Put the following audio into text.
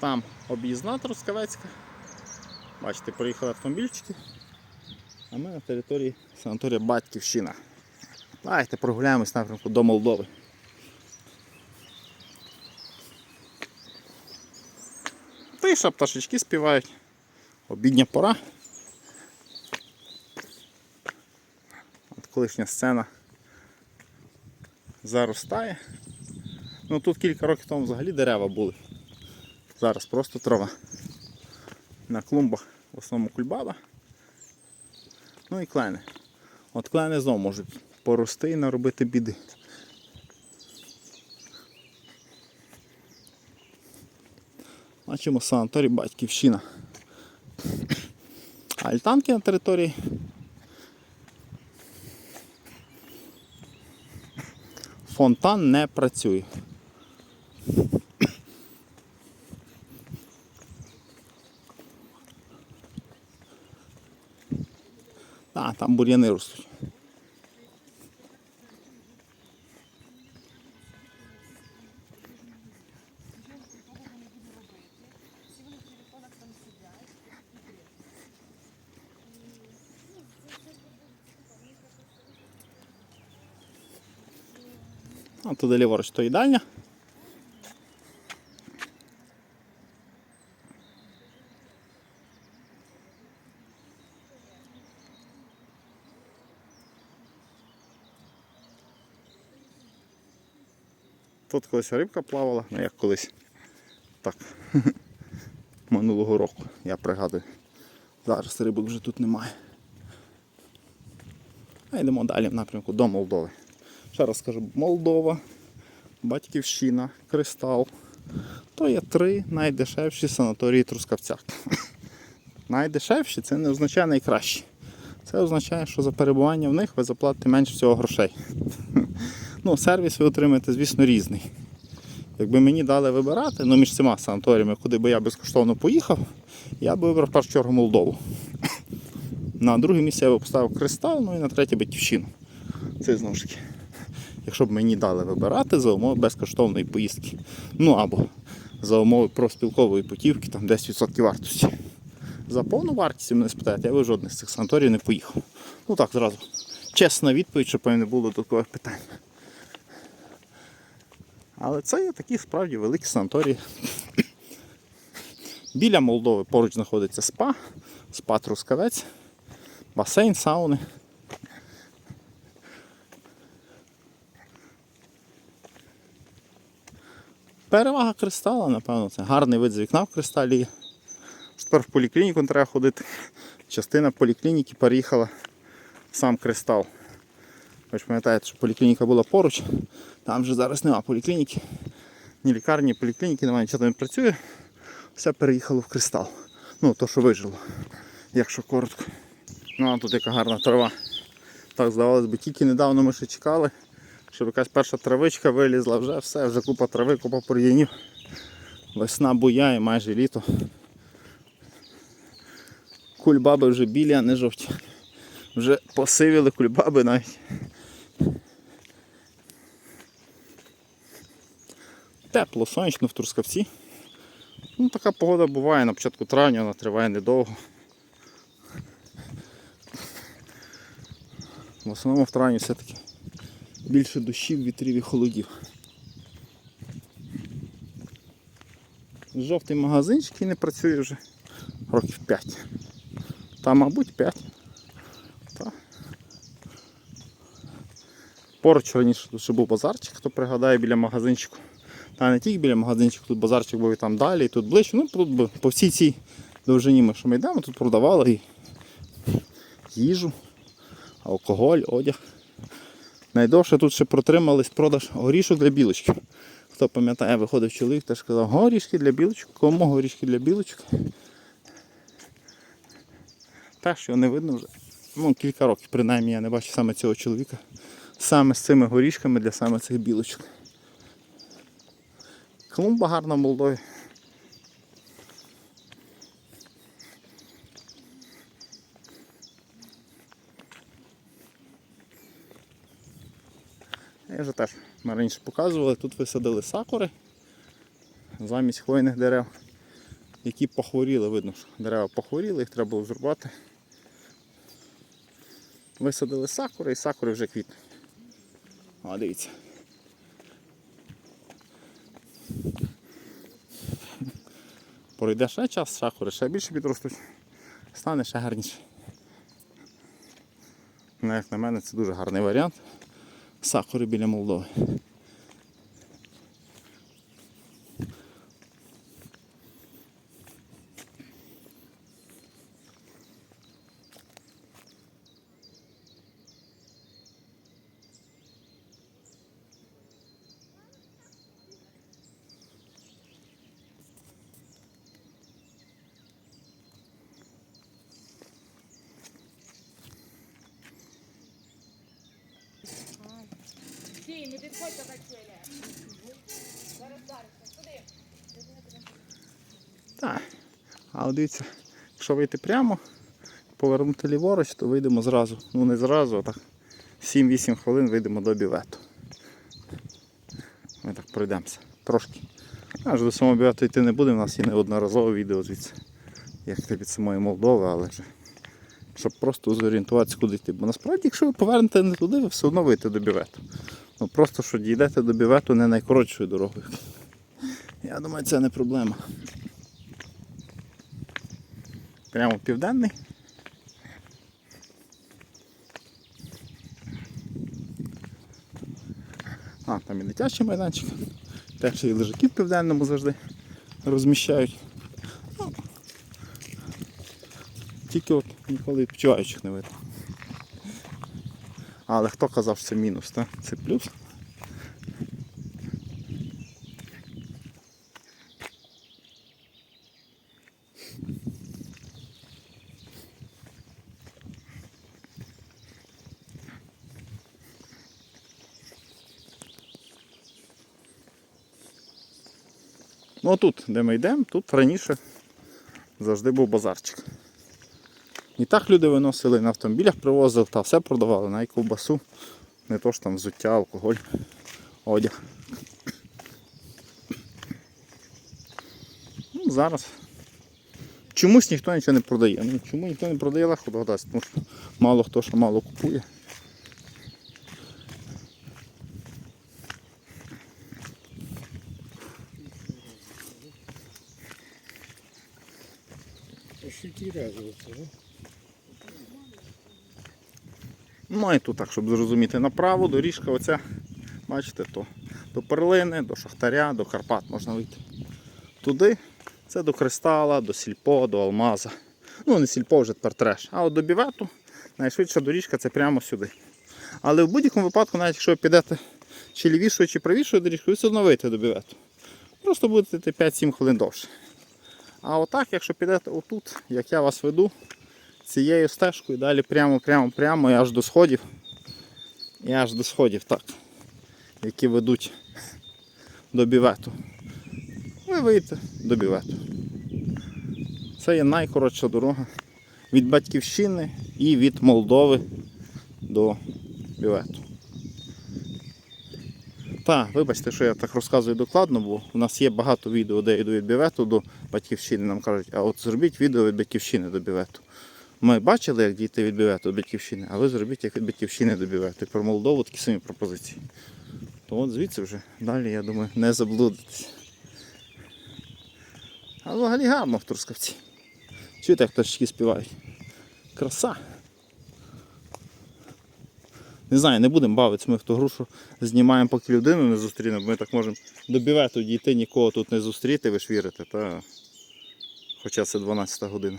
Там об'їзна Трускавецька. Бачите, проїхали автомобільчики. А ми на території санаторія Батьківщина. Давайте прогуляємось напрямку до Молдови. Тиша, пташечки співають. Обідня пора. От колишня сцена заростає. Ну тут кілька років тому взагалі дерева були. Зараз просто трава. На клумбах в основному кульбаба. Ну і клени. От клени знову можуть порости і наробити біди. Бачимо санаторій Батьківщина. Альтанки на території. Фонтан не працює. А, там бур'яни ростуть. А туди ліворуч то їдальня. Тут колись рибка плавала, ну як колись. Так. Минулого року, я пригадую. Зараз рибок вже тут немає. А йдемо далі в напрямку до Молдови. Ще раз скажу, Молдова, Батьківщина, Кристал. То є три найдешевші санаторії Трускавця. Найдешевші це не означає найкращі. Це означає, що за перебування в них ви заплатите менше всього грошей. Ну, сервіс ви отримаєте, звісно, різний. Якби мені дали вибирати, ну між цими санаторіями, куди би я безкоштовно поїхав, я би вибрав в першу чергу Молдову. На друге місце я би поставив Кристал, ну і на третє батьківщину. Це знову ж таки. Якщо б мені дали вибирати за умови безкоштовної поїздки. Ну або за умови профспілкової путівки, там 10% вартості. За повну вартість мене спитаєте, я би жодних з цих санаторій не поїхав. Ну так, зразу. Чесна відповідь, щоб не було додаткових питань. Але це є такі справді великі санаторії. Біля Молдови поруч знаходиться спа, спа Трускавець, басейн, сауни. Перевага кристала, напевно, це гарний вид з вікна в кристалі. Тепер в поліклініку треба ходити. Частина поліклініки переїхала в сам кристал. Ви ж пам'ятаєте, що поліклініка була поруч, там вже зараз нема поліклініки. Ні лікарні, ні поліклініки, немає нічого не працює. Все переїхало в кристал. Ну, то, що вижило, якщо коротко. Ну, а тут яка гарна трава. Так здавалось би, тільки недавно ми ще чекали, щоб якась перша травичка вилізла, вже все, вже купа трави, купа бур'янів. Весна буяє, майже літо. Кульбаби вже білі, а не жовті. Вже посивіли кульбаби навіть. Тепло, сонячно в Трускавці. Ну, така погода буває на початку травня, вона триває недовго. В основному в травні все-таки більше дощів, вітрів і холодів. Жовтий магазинчик і не працює вже років 5. Та, мабуть, 5. Та. Поруч раніше тут ще був базарчик, хто пригадає біля магазинчику. Та не тільки біля магазинчику, тут базарчик був і там далі, і тут ближче. Ну, тут по всій цій довжині ми, що ми йдемо, тут продавали і їжу, алкоголь, одяг. Найдовше тут ще протримались продаж горішок для білочки. Хто пам'ятає, виходив чоловік, теж казав, горішки для білочок, кому горішки для білочок. Так, що не видно вже. Ну, кілька років, принаймні, я не бачу саме цього чоловіка. Саме з цими горішками для саме цих білочок. Клумба гарна в. Я вже теж ми раніше показували, тут висадили сакури замість хвойних дерев. які похворіли, видно, що дерева похворіли, їх треба було зрубати. Висадили сакури і сакури вже квітнуть. О, дивіться. Пройде ще час, сакури ще більше підростуть, стане ще гарніше. Ну, як на мене, це дуже гарний варіант. Сакури біля Молдови. Стій, не підходь до качеля. Зараз, зараз, туди. Так. Але дивіться, якщо вийти прямо, повернути ліворуч, то вийдемо зразу. Ну не зразу, а так 7-8 хвилин вийдемо до бівету. Ми так пройдемося. Трошки. Аж до самого бівету йти не будемо, у нас є неодноразове відео звідси. Як йти від самої Молдови, але вже. Щоб просто зорієнтуватися, куди йти. Бо насправді, якщо ви повернете не туди, ви все одно вийдете до бівету. Ну просто що дійдете до бівету не найкоротшою дорогою. Я думаю, це не проблема. Прямо південний. А, там і дитячий майданчик. Теж і лежаки в південному завжди розміщають. Ну, Тільки от ніколи відпочиваючих не видно. Але хто казав, що це мінус, так? Це плюс. Ну тут, де ми йдемо, тут раніше завжди був базарчик. І так люди виносили на автомобілях, привозили та все продавали, навіть ковбасу, не то ж там взуття, алкоголь, одяг. Ну, зараз. Чомусь ніхто нічого не продає. Ну, чому ніхто не продає, легко догадатися, тому що мало хто що мало купує. Ощутí разница, да? Ну і тут так, щоб зрозуміти, направо доріжка оця, бачите, то до перлини, до шахтаря, до Карпат можна вийти. Туди це до кристала, до сільпо, до алмаза. Ну не сільпо вже тепер треш. А от до бівету найшвидша доріжка це прямо сюди. Але в будь-якому випадку, навіть якщо ви підете чи лівішою, чи правішою доріжкою, ви все одно вийдете до бівету. Просто будете 5-7 хвилин довше. А отак, якщо підете отут, як я вас веду, цією стежкою далі прямо, прямо, прямо і аж до сходів. І аж до сходів, так. Які ведуть до бівету. Ви вийдете до бівету. Це є найкоротша дорога від Батьківщини і від Молдови до бівету. Так, вибачте, що я так розказую докладно, бо у нас є багато відео, де йду від бівету до батьківщини. Нам кажуть, а от зробіть відео від батьківщини до бівету. Ми бачили, як дійти від батьківщини, а ви зробіть як від батьківщини до бівету. І про Молдову такі самі пропозиції. То от звідси вже далі, я думаю, не заблудитесь. А взагалі гарно в Трускавці. Чуєте, як пташки співають? Краса. Не знаю, не будемо бавитися, ми в ту грушу знімаємо, поки людину не зустрінемо. Ми так можемо до бівету дійти, нікого тут не зустріти, ви ж вірите, та... хоча це 12 година.